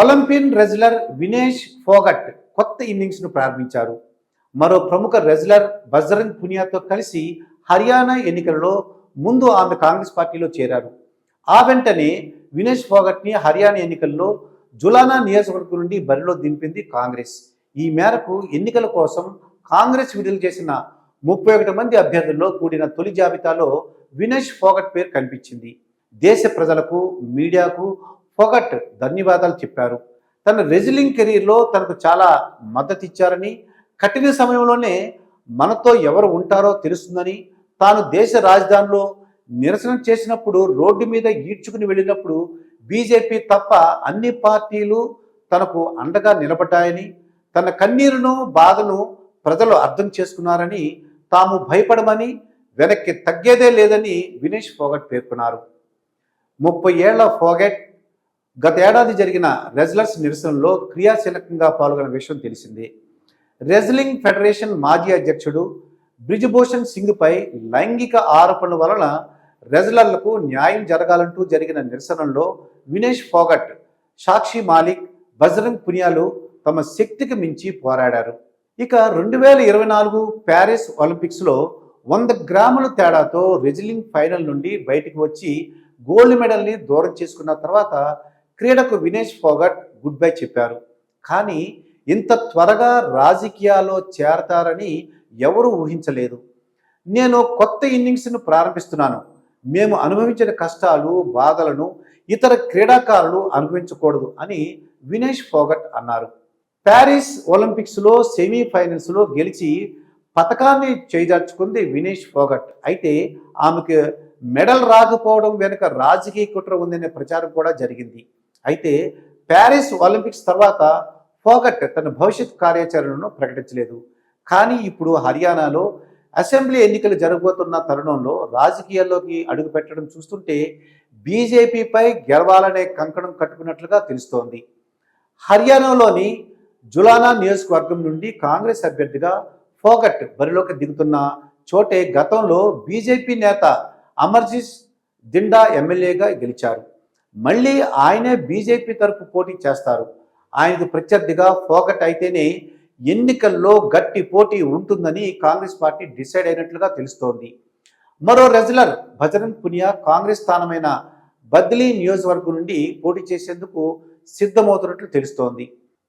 Olympian wrestler Vinesh Phogat కొత్త ఇన్నింగ్స్ను ప్రారంభించారు. మరో ప్రముఖ రెజ్లర్ బజరంగ్ పునియాతో కలిసి హర్యానా ఎన్నికలలో ముందు ఆమె కాంగ్రెస్ పార్టీలో చేరారు. ఆ వెంటనే వినేష్ ఫోగట్ని హర్యానా ఎన్నికల్లో జులానా నియోజకవర్గం నుండి బరిలో దింపింది కాంగ్రెస్. ఈ మేరకు ఎన్నికల కోసం కాంగ్రెస్ విడుదల చేసిన ముప్పై ఒకటి మంది అభ్యర్థుల్లో కూడిన తొలి జాబితాలో వినేష్ ఫోగట్ పేరు కనిపించింది. దేశ ప్రజలకు మీడియాకు ఫోగట్ ధన్యవాదాలు చెప్పారు. తన రెజిలింగ్ కెరీర్లో తనకు చాలా మద్దతు ఇచ్చారని కఠిన సమయంలోనే మనతో ఎవరు ఉంటారో తెలుస్తుందని తాను దేశ రాజధానిలో నిరసన చేసినప్పుడు రోడ్డు మీద ఈడ్చుకుని వెళ్ళినప్పుడు బీజేపీ తప్ప అన్ని పార్టీలు తనకు అండగా నిలబడ్డాయని తన కన్నీరును బాధను ప్రజలు అర్థం చేసుకున్నారని తాము భయపడమని వెనక్కి తగ్గేదే లేదని వినేష్ ఫోగట్ పేర్కొన్నారు. ముప్పై ఏళ్ళ ఫోగట్ గత ఏడాది జరిగిన రెజ్లర్స్ నిరసనలో క్రియాశీలకంగా పాల్గొన్న విషయం తెలిసింది. రెజ్లింగ్ ఫెడరేషన్ మాజీ అధ్యక్షుడు బ్రిజ్భూషణ్ సింగ్పై లైంగిక ఆరోపణల వలన రెజ్లర్లకు న్యాయం జరగాలంటూ జరిగిన నిరసనలో వినేష్ ఫోగట్ సాక్షి మాలిక్ బజరంగ్ పునియాలు తమ శక్తికి మించి పోరాడారు. ఇక రెండు వేల ఇరవై నాలుగు ప్యారిస్ ఒలింపిక్స్లో వంద గ్రాముల తేడాతో రెజ్లింగ్ ఫైనల్ నుండి బయటికి వచ్చి గోల్డ్ మెడల్ని దూరం చేసుకున్న తర్వాత క్రీడకు వినేష్ ఫోగట్ గుడ్ బై చెప్పారు. కానీ ఇంత త్వరగా రాజకీయాల్లో చేరతారని ఎవరూ ఊహించలేదు. నేను కొత్త ఇన్నింగ్స్ను ప్రారంభిస్తున్నాను. మేము అనుభవించిన కష్టాలు బాధలను ఇతర క్రీడాకారులు అనుభవించకూడదు అని వినేష్ ఫోగట్ అన్నారు. ప్యారిస్ ఒలింపిక్స్లో సెమీఫైనల్స్లో గెలిచి పథకాన్ని చేజార్చుకుంది వినేష్ ఫోగట్. అయితే ఆమెకు మెడల్ రాకపోవడం వెనుక రాజకీయ కుట్ర ఉందనే ప్రచారం కూడా జరిగింది. అయితే ప్యారిస్ ఒలింపిక్స్ తర్వాత ఫోగట్ తన భవిష్యత్ కార్యాచరణను ప్రకటించలేదు. కానీ ఇప్పుడు హర్యానాలో అసెంబ్లీ ఎన్నికలు జరగబోతున్న తరుణంలో రాజకీయాల్లోకి అడుగు పెట్టడం చూస్తుంటే బీజేపీపై గెలవాలనే కంకణం కట్టుకున్నట్లుగా తెలుస్తోంది. హర్యానాలోని జులానా నియోజకవర్గం నుండి కాంగ్రెస్ అభ్యర్థిగా ఫోగట్ బరిలోకి దిగుతున్న చోటే గతంలో బీజేపీ నేత అమర్జీస్ దిండా ఎమ్మెల్యేగా గెలిచారు. మళ్ళీ ఆయనే బీజేపీ తరపు పోటీ చేస్తారు. ఆయనకు ప్రత్యర్థిగా ఫోగట్ అయితేనే ఎన్నికల్లో గట్టి పోటీ ఉంటుందని కాంగ్రెస్ పార్టీ డిసైడ్ అయినట్లుగా తెలుస్తోంది. మరో రెజ్లర్ భజరంగ్ పునియా కాంగ్రెస్ స్థానమైన బద్లీ నియోజకవర్గం నుండి పోటీ చేసేందుకు సిద్ధమవుతున్నట్లు తెలుస్తోంది.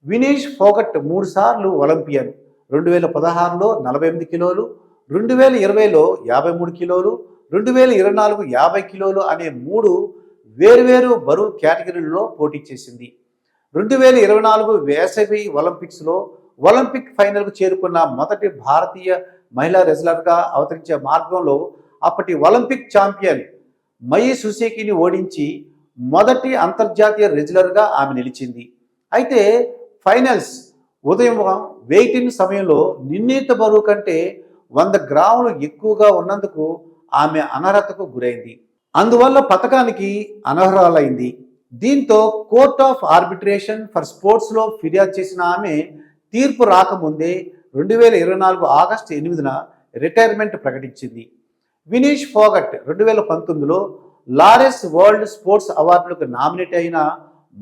వినేష్ ఫోగట్ మూడుసార్లు ఒలింపియన్ రెండు వేల పదహారులో నలభై ఎనిమిది కిలోలు రెండు వేల ఇరవైలో యాభై మూడు కిలోలు రెండు వేల ఇరవై నాలుగు యాభై కిలోలు అనే మూడు వేరువేరు బరువు కేటగిరీల్లో పోటీ చేసింది. రెండు వేల ఇరవై నాలుగు వేసవి ఒలింపిక్స్లో ఒలింపిక్ ఫైనల్కు చేరుకున్న మొదటి భారతీయ మహిళా రెజ్లర్గా అవతరించే మార్గంలో అప్పటి ఒలింపిక్ ఛాంపియన్ మయి సుసేకిని ఓడించి మొదటి అంతర్జాతీయ రెజ్లర్గా ఆమె నిలిచింది. అయితే ఫైనల్స్ ఉదయం వెయిటింగ్ సమయంలో నిర్ణీత బరువు కంటే వంద గ్రాములు ఎక్కువగా ఉన్నందుకు ఆమె అనర్హతకు గురైంది. అందువల్ల పథకానికి అనర్హురాలైంది. దీంతో కోర్ట్ ఆఫ్ ఆర్బిట్రేషన్ ఫర్ స్పోర్ట్స్లో ఫిర్యాదు చేసిన ఆమె తీర్పు రాకముందే రెండు వేల ఇరవై నాలుగు ఆగస్టు ఎనిమిదిన రిటైర్మెంట్ ప్రకటించింది. వినీష్ ఫోగట్ రెండు వేల పంతొమ్మిదిలో లారెస్ వరల్డ్ స్పోర్ట్స్ అవార్డులకు నామినేట్ అయిన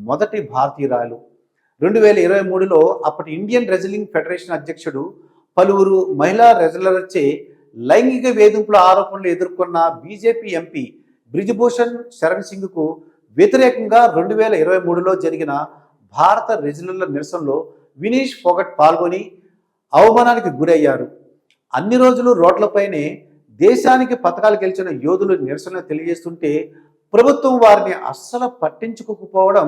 మొదటి భారతీయురాలు. రెండు వేల ఇరవై మూడులో అప్పటి ఇండియన్ రెజ్లింగ్ ఫెడరేషన్ అధ్యక్షుడు పలువురు మహిళా రెజ్లర్చే లైంగిక వేధింపుల ఆరోపణలు ఎదుర్కొన్న బీజేపీ ఎంపీ బ్రిజ్భూషణ్ శరణ్ సింగ్కు వ్యతిరేకంగా రెండు వేల ఇరవై మూడులో జరిగిన భారత రెజిలర్ల నిరసనలో వినీష్ ఫోగట్ పాల్గొని అవమానానికి గురయ్యారు. అన్ని రోజులు రోడ్లపైనే దేశానికి పథకాలు గెలిచిన యోధులు నిరసన తెలియజేస్తుంటే ప్రభుత్వం వారిని అస్సలు పట్టించుకోకపోవడం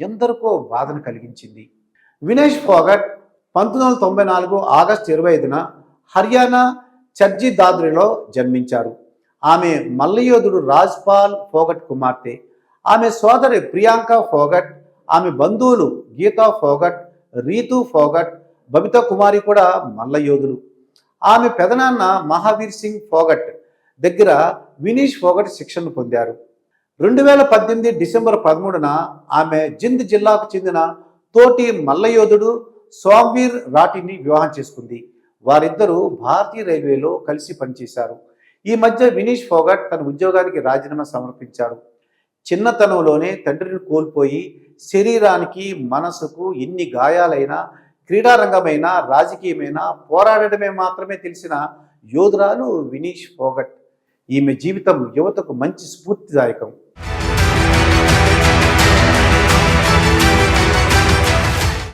ఎందరికో బాధను కలిగించింది. వినేష్ ఫోగట్ పంతొమ్మిది వందల తొంభై నాలుగు ఆగస్టు ఇరవై ఐదున హర్యానా చర్జీ దాద్రిలో జన్మించారు. ఆమె మల్లయోధుడు రాజ్పాల్ ఫోగట్ కుమార్తె ఆమె సోదరి ప్రియాంక ఫోగట్ ఆమె బంధువులు గీతా ఫోగట్ రీతు ఫోగట్ బబితా కుమారి కూడా మల్లయోధులు. ఆమె పెదనాన్న మహావీర్ సింగ్ ఫోగట్ దగ్గర వినీష్ ఫోగట్ శిక్షణ పొందారు. రెండు వేల పద్దెనిమిది డిసెంబర్ పదమూడున ఆమె జింద్ జిల్లాకు చెందిన తోటి మల్లయోధుడు సోమ్వీర్ రాటిని వివాహం చేసుకుంది. వారిద్దరూ భారతీయ రైల్వేలో కలిసి పనిచేశారు. ఈ మధ్య వినీష్ ఫోగట్ తన ఉద్యోగానికి రాజీనామా సమర్పించాడు. చిన్నతనంలోనే తండ్రిని కోల్పోయి శరీరానికి మనసుకు ఎన్ని గాయాలైనా క్రీడారంగమైన రాజకీయమైన పోరాడటమే మాత్రమే తెలిసిన యోధురాలు వినీష్ ఫోగట్. ఈమె జీవితం యువతకు మంచి స్ఫూర్తిదాయకం.